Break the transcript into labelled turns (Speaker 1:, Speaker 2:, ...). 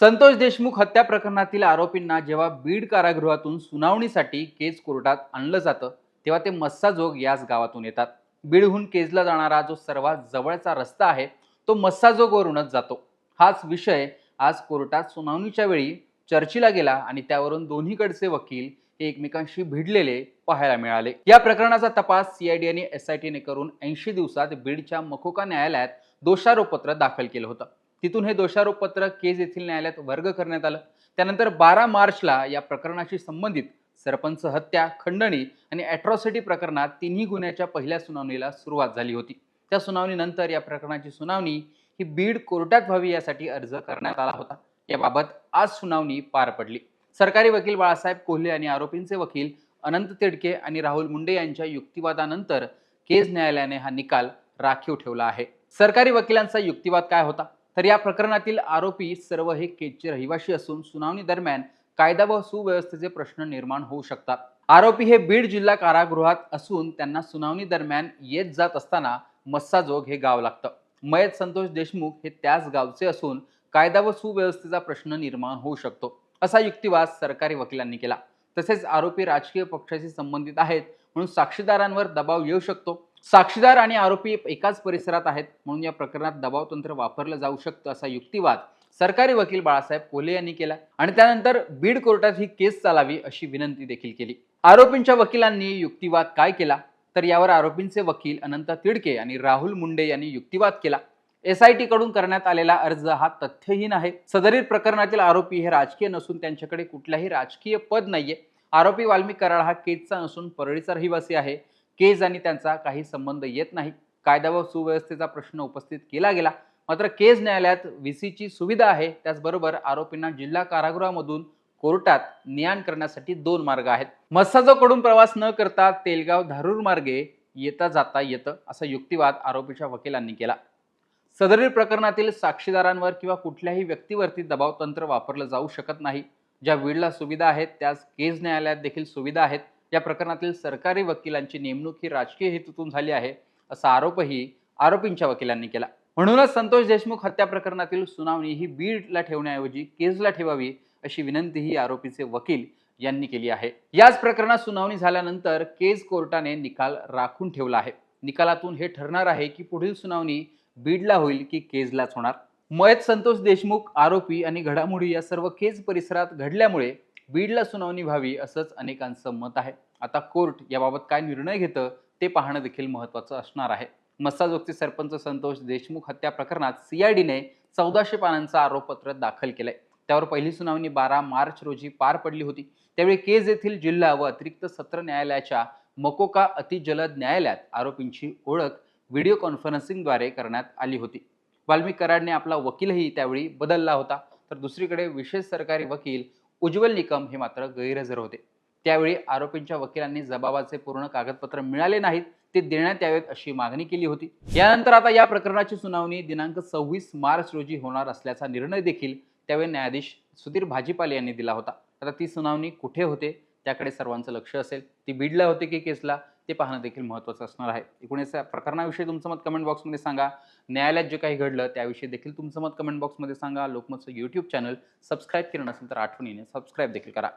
Speaker 1: संतोष देशमुख हत्या प्रकरणातील आरोपींना जेव्हा बीड कारागृहातून सुनावणीसाठी केज कोर्टात आणलं जातं तेव्हा ते मस्साजोग याच गावातून येतात. बीडहून केजला जाणारा जो सर्वात जवळचा रस्ता आहे तो मस्साजोगवरूनच जातो. हाच विषय आज कोर्टात सुनावणीच्या वेळी चर्चेला गेला आणि त्यावरून दोन्हीकडचे वकील हे एकमेकांशी भिडलेले पाहायला मिळाले. या प्रकरणाचा तपास सीआयडी आणि एसआयटीने करून ऐंशी दिवसात बीडच्या मखोका न्यायालयात दोषारोपपत्र दाखल केलं होतं. तिथून हे दोषारोपपत्र केज येथील न्यायालयात वर्ग करण्यात आलं. त्यानंतर बारा मार्चला या प्रकरणाशी संबंधित सरपंच हत्या खंडणी आणि अॅट्रॉसिटी प्रकरणात तिन्ही गुन्ह्याच्या पहिल्या सुनावणीला सुरुवात झाली होती. त्या सुनावणीनंतर या प्रकरणाची सुनावणी ही बीड कोर्टात व्हावी यासाठी अर्ज करण्यात आला होता. याबाबत आज सुनावणी पार पडली. सरकारी वकील बाळासाहेब कोल्हे आणि आरोपींचे वकील अनंत तिडके आणि राहुल मुंडे यांच्या युक्तिवादानंतर केज न्यायालयाने हा निकाल राखीव ठेवला आहे. सरकारी वकिलांचा युक्तिवाद काय होता? तर या प्रकरणातील आरोपी सर्व हे केजचे रहिवाशी असून सुनावणी दरम्यान कायदा व सुव्यवस्थेचे प्रश्न निर्माण होऊ शकतात. आरोपी हे बीड जिल्हा कारागृहात असून त्यांना सुनावणी दरम्यान येत जात असताना मस्साजोग हे गाव लागतं. मयत संतोष देशमुख हे त्याच गावचे असून कायदा व सुव्यवस्थेचा प्रश्न निर्माण होऊ शकतो असा युक्तिवाद सरकारी वकिलांनी केला. तसेच आरोपी राजकीय पक्षाशी संबंधित आहेत म्हणून साक्षीदारांवर दबाव येऊ शकतो. साक्षीदार आणि आरोपी एकाच परिसरात आहेत. म्हणून या प्रकरणात दबाव तंत्र वापरलं जाऊ शकतं असा युक्तिवाद सरकारी वकील बाळासाहेब कोल्हे यांनी केला आणि त्यानंतर बीड कोर्टात ही केस चालावी अशी विनंती देखील केली. आरोपींच्या वकिलांनी युक्तिवाद काय केला? तर यावर आरोपींचे वकील अनंत तिडके आणि राहुल मुंडे यांनी युक्तिवाद केला. एस आयकडून करण्यात आलेला अर्ज हा तथ्यहीन आहे. सदरील प्रकरणातील आरोपी हे राजकीय नसून त्यांच्याकडे कुठलाही राजकीय पद नाहीये. आरोपी वाल्मी कराड हा केजचा नसून परळीचा रहिवासी आहे. केज आणि त्यांचा काही संबंध येत नाही. कायदा व सुव्यवस्थेचा प्रश्न उपस्थित केला गेला. मात्र केज न्यायालयात व्हीसीची सुविधा आहे. त्याचबरोबर आरोपींना जिल्हा कारागृहामधून कोर्टात नियाण करण्यासाठी दोन मार्ग आहेत. मसाजोकडून प्रवास न करता तेलगाव धारूर मार्गे येता जाता येतं असा युक्तिवाद आरोपीच्या वकिलांनी केला. सदरील प्रकरणातील साक्षीदारांवर किंवा कुठल्याही व्यक्तीवरती दबाव तंत्र वापरलं जाऊ शकत नाही. ज्या वीडला सुविधा आहेत त्याच केज न्यायालयात देखील सुविधा आहेत. या प्रकरणातील सरकारी वकिलांची नेमणूक ही राजकीय हेतूतून झाली आहे असा आरोपही आरोपींच्या वकिलांनी केला. म्हणूनच संतोष देशमुख हत्या प्रकरणातील सुनावणी ही बीडला ठेवण्याऐवजी केजला ठेवावी अशी विनंतीही आरोपीचे वकील यांनी केली आहे. याच प्रकरणात सुनावणी झाल्यानंतर केज कोर्टाने निकाल राखून ठेवला आहे. निकालातून हे ठरणार आहे की पुढील सुनावणी बीडला होईल की केजलाच होणार. मयत संतोष देशमुख आरोपी आणि घडामोडी या सर्व केज परिसरात घडल्यामुळे बीडला सुनावणी व्हावी असंच अनेकांचं मत आहे. आता कोर्ट याबाबत काय निर्णय घेतं ते पाहणं देखील महत्त्वाचं असणार आहे. मस्साजोगचे सरपंच संतोष देशमुख हत्या प्रकरणात सीआयडीने चौदाशे पानांचं आरोपपत्र दाखल केलंय. त्यावर पहिली सुनावणी बारा मार्च रोजी पार पडली होती. त्यावेळी केज येथील जिल्हा व अतिरिक्त सत्र न्यायालयाच्या मकोका अतिजलद न्यायालयात आरोपींची ओळख व्हिडिओ कॉन्फरन्सिंगद्वारे करण्यात आली होती. वाल्मिक कराडने आपला वकीलही त्यावेळी बदलला होता. तर दुसरीकडे विशेष सरकारी वकील उज्ज्वल निकम हे मात्र गैरहजर होते. त्यावेळी आरोपींच्या वकिलांनी जबाबाचे पूर्ण कागदपत्र मिळाले नाहीत ते देण्यात यावेत अशी मागणी केली होती. यानंतर आता या प्रकरणाची सुनावणी दिनांक सव्वीस मार्च रोजी होणार असल्याचा निर्णय देखील त्यावेळी न्यायाधीश सुधीर भाजीपाले यांनी दिला होता. आता ती सुनावणी कुठे होते? त्याकडे सर्वांचं लक्ष असेल. ती बीडला होते की केसला? ते पाहणं देखील महत्त्वाचं असणार आहे. एकूणच या प्रकरणाविषयी तुमचं मत कमेंट बॉक्समध्ये सांगा. न्यायालयात जे काही घडलं त्याविषयी देखील तुमचं मत कमेंट बॉक्समध्ये सांगा. लोकमतचं यूट्यूब चॅनल सबस्क्राईब केलं नसेल तर आठवणीने सबस्क्राईब देखील करा.